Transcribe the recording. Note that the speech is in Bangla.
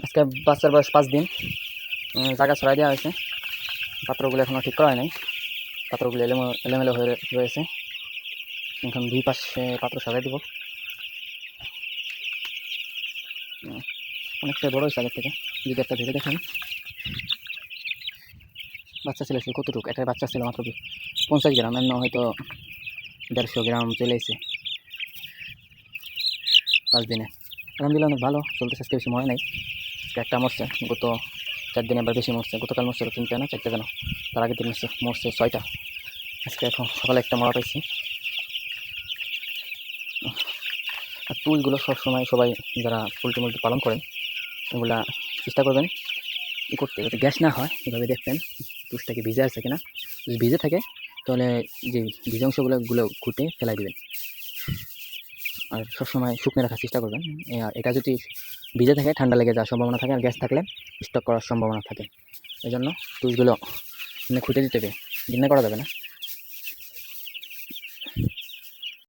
আজকে বাচ্চার বয়স পাঁচ দিন। জায়গা ছড়াই দেওয়া হয়েছে। পাত্রগুলো এখনও ঠিক করা নাই। পাত্রগুলো এলোমে, এলোমেলো হয়ে রয়েছে। এখন দুই পাশে পাত্র সাজাই দিব। অনেকটা বড় হয়েছে আগের থেকে। যদি একটা ভেবে দেখেন। বাচ্চা ছিল সে কতটুকু? একটা বাচ্চা ছিল মাত্র পঞ্চাশ গ্রাম। এমন হয়তো দেড়শো গ্রাম চলে এসেছে। পাঁচ দিনে। আলহামদুলিল্লাহ অনেক ভালো। চলতেছে আজকে বেশি মনে নাই। একটা মরছে, গত চার দিনে আবার বেশি মরছে। গতকাল মরছে তিনটা না চারটে যেন তার আগের দিন মরছে মরছে ছয়টা। আজকে এখন সকালে একটা মরা পাইছি। আর টুলগুলো সবসময় সবাই যারা পোলট্রি মুলট্রি পালন করেন ওগুলা চেষ্টা করবেন ই করতে, যাতে গ্যাস না হয়, এভাবে দেখবেন টুসটাকে ভিজে আছে কিনা। যদি ভিজে থাকে, তাহলে যে ভিজে অংশগুলো গুলো ঘুটে ফেলাই দেবেন। আর সবসময় শুকনো রাখার চেষ্টা করবেন। এটা যদি ভিজে থাকে, ঠান্ডা লেগে যাওয়ার সম্ভাবনা থাকে আর গ্যাস থাকলে স্টক করার সম্ভাবনা থাকে। এই জন্য টুলগুলো মানে খুঁটে দিতে হবে। গিন্নে করা যাবে না।